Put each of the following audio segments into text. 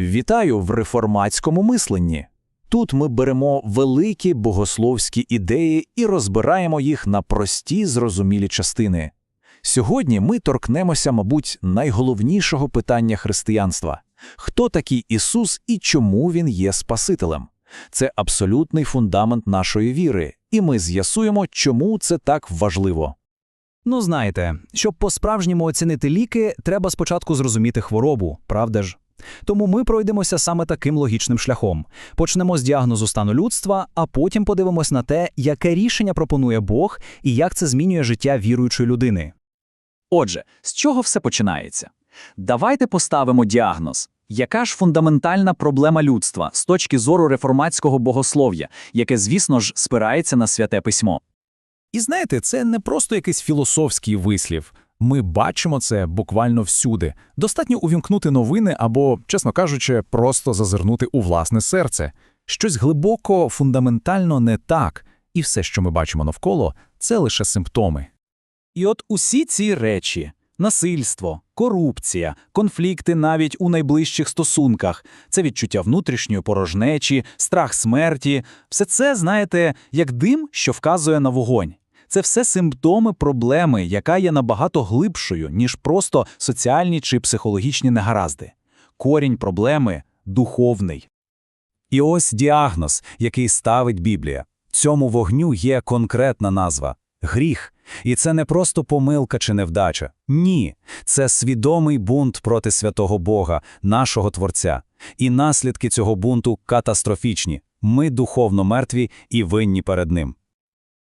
Вітаю в реформатському мисленні. Тут ми беремо великі богословські ідеї і розбираємо їх на прості зрозумілі частини. Сьогодні ми торкнемося, мабуть, найголовнішого питання християнства хто такий Ісус і чому Він є Спасителем. Це абсолютний фундамент нашої віри, і ми з'ясуємо, чому це так важливо. Ну, знаєте, щоб по-справжньому оцінити ліки, треба спочатку зрозуміти хворобу, правда ж? Тому ми пройдемося саме таким логічним шляхом. Почнемо з діагнозу стану людства, а потім подивимось на те, яке рішення пропонує Бог і як це змінює життя віруючої людини. Отже, з чого все починається? Давайте поставимо діагноз. Яка ж фундаментальна проблема людства з точки зору реформатського богослов'я, яке, звісно ж, спирається на святе письмо? І знаєте, це не просто якийсь філософський вислів. Ми бачимо це буквально всюди. Достатньо увімкнути новини або, чесно кажучи, просто зазирнути у власне серце. Щось глибоко, фундаментально не так, і все, що ми бачимо навколо, це лише симптоми. І от усі ці речі насильство, корупція, конфлікти навіть у найближчих стосунках, це відчуття внутрішньої порожнечі, страх смерті все це, знаєте, як дим, що вказує на вогонь. Це все симптоми проблеми, яка є набагато глибшою, ніж просто соціальні чи психологічні негаразди. Корінь проблеми духовний. І ось діагноз, який ставить Біблія. Цьому вогню є конкретна назва гріх. І це не просто помилка чи невдача. Ні, це свідомий бунт проти святого Бога, нашого Творця. І наслідки цього бунту катастрофічні. Ми духовно мертві і винні перед ним.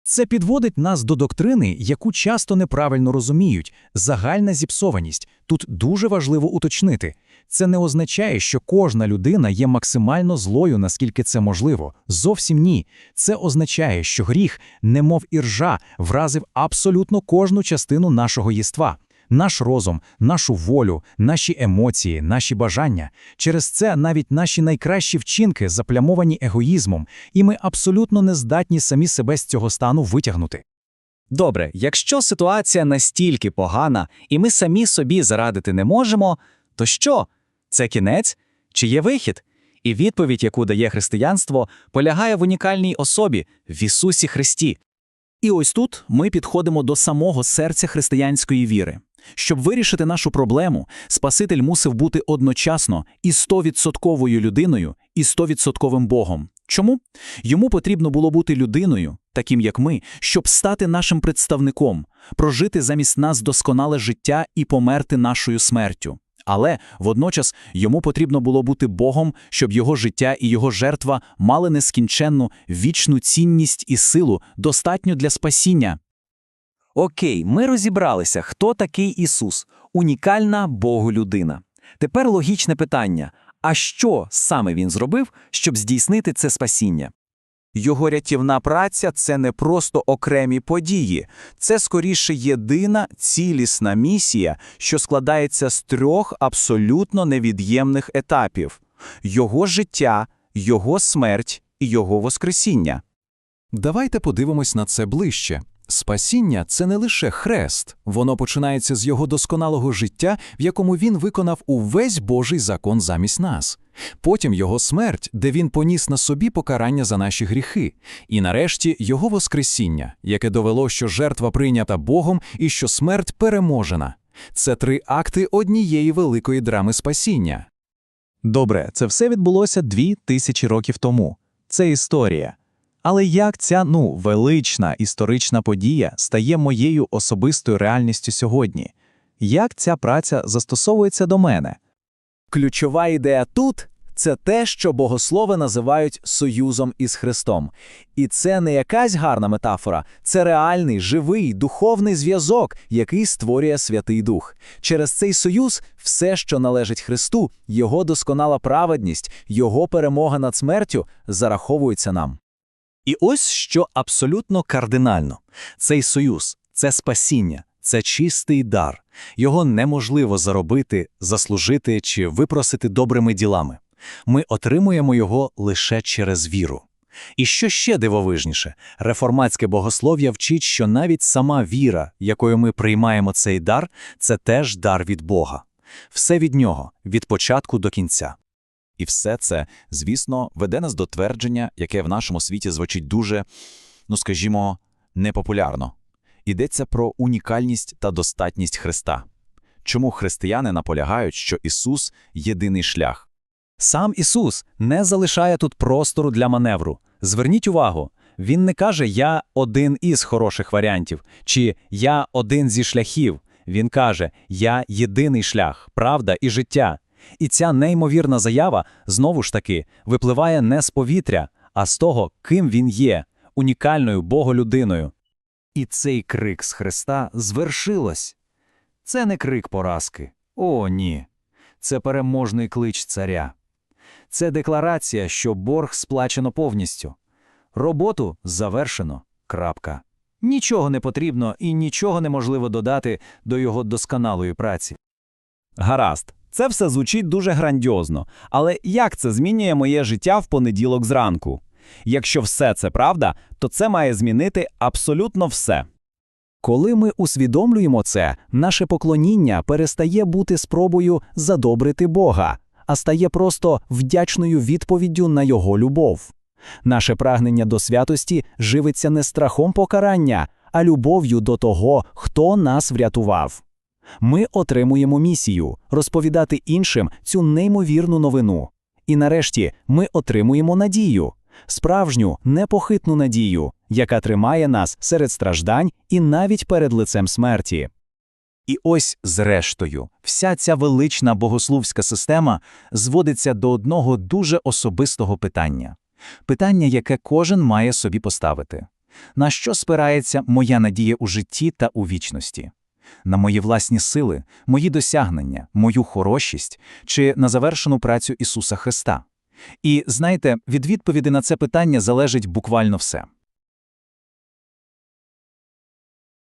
Це підводить нас до доктрини, яку часто неправильно розуміють загальна зіпсованість. Тут дуже важливо уточнити. Це не означає, що кожна людина є максимально злою, наскільки це можливо. Зовсім ні. Це означає, що гріх, немов іржа, вразив абсолютно кожну частину нашого єства. Наш розум, нашу волю, наші емоції, наші бажання. Через це навіть наші найкращі вчинки заплямовані егоїзмом, і ми абсолютно не здатні самі себе з цього стану витягнути. Добре, якщо ситуація настільки погана, і ми самі собі зарадити не можемо, то що? Це кінець? Чи є вихід? І відповідь, яку дає християнство, полягає в унікальній особі в Ісусі Христі. І ось тут ми підходимо до самого серця християнської віри. Щоб вирішити нашу проблему, Спаситель мусив бути одночасно і 100% людиною, і 100% Богом. Чому? Йому потрібно було бути людиною, таким як ми, щоб стати нашим представником, прожити замість нас досконале життя і померти нашою смертю. Але водночас йому потрібно було бути Богом, щоб його життя і його жертва мали нескінченну вічну цінність і силу, достатню для спасіння. Окей, ми розібралися, хто такий Ісус, унікальна Богу людина. Тепер логічне питання: а що саме він зробив, щоб здійснити це спасіння? Його рятівна праця це не просто окремі події, це скоріше єдина цілісна місія, що складається з трьох абсолютно невід'ємних етапів: його життя, його смерть і його воскресіння. Давайте подивимось на це ближче. Спасіння це не лише хрест, воно починається з його досконалого життя, в якому він виконав увесь Божий закон замість нас. Потім його смерть, де він поніс на собі покарання за наші гріхи, і нарешті його воскресіння, яке довело, що жертва прийнята Богом і що смерть переможена. Це три акти однієї великої драми спасіння. Добре, це все відбулося дві тисячі років тому. Це історія. Але як ця ну велична історична подія стає моєю особистою реальністю сьогодні? Як ця праця застосовується до мене? Ключова ідея тут це те, що богослови називають союзом із Христом. І це не якась гарна метафора, це реальний, живий, духовний зв'язок, який створює Святий Дух. Через цей союз все, що належить Христу, його досконала праведність, його перемога над смертю, зараховується нам. І ось що абсолютно кардинально: цей союз це спасіння, це чистий дар. Його неможливо заробити, заслужити чи випросити добрими ділами. Ми отримуємо його лише через віру. І що ще дивовижніше, реформатське богослов'я вчить, що навіть сама віра, якою ми приймаємо цей дар, це теж дар від Бога. Все від нього, від початку до кінця. І все це, звісно, веде нас до твердження, яке в нашому світі звучить дуже, ну скажімо, непопулярно. Йдеться про унікальність та достатність Христа. Чому християни наполягають, що Ісус – єдиний шлях? Сам Ісус не залишає тут простору для маневру. Зверніть увагу, Він не каже «я один із хороших варіантів» чи «я один зі шляхів». Він каже «я єдиний шлях, правда і життя». І ця неймовірна заява, знову ж таки, випливає не з повітря, а з того, ким він є, унікальною боголюдиною. І цей крик з Христа звершилось. Це не крик поразки. О, ні. Це переможний клич царя. Це декларація, що борг сплачено повністю. Роботу завершено. Крапка. Нічого не потрібно і нічого неможливо додати до його досконалої праці. Гаразд, це все звучить дуже грандіозно, але як це змінює моє життя в понеділок зранку? Якщо все це правда, то це має змінити абсолютно все. Коли ми усвідомлюємо це, наше поклоніння перестає бути спробою задобрити Бога, а стає просто вдячною відповіддю на Його любов. Наше прагнення до святості живиться не страхом покарання, а любов'ю до того, хто нас врятував. Ми отримуємо місію розповідати іншим цю неймовірну новину. І нарешті ми отримуємо надію, справжню непохитну надію, яка тримає нас серед страждань і навіть перед лицем смерті. І ось, зрештою, вся ця велична богословська система зводиться до одного дуже особистого питання. Питання, яке кожен має собі поставити. На що спирається моя надія у житті та у вічності? На мої власні сили, мої досягнення, мою хорошість чи на завершену працю Ісуса Христа? І знаєте, від відповіді на це питання залежить буквально все.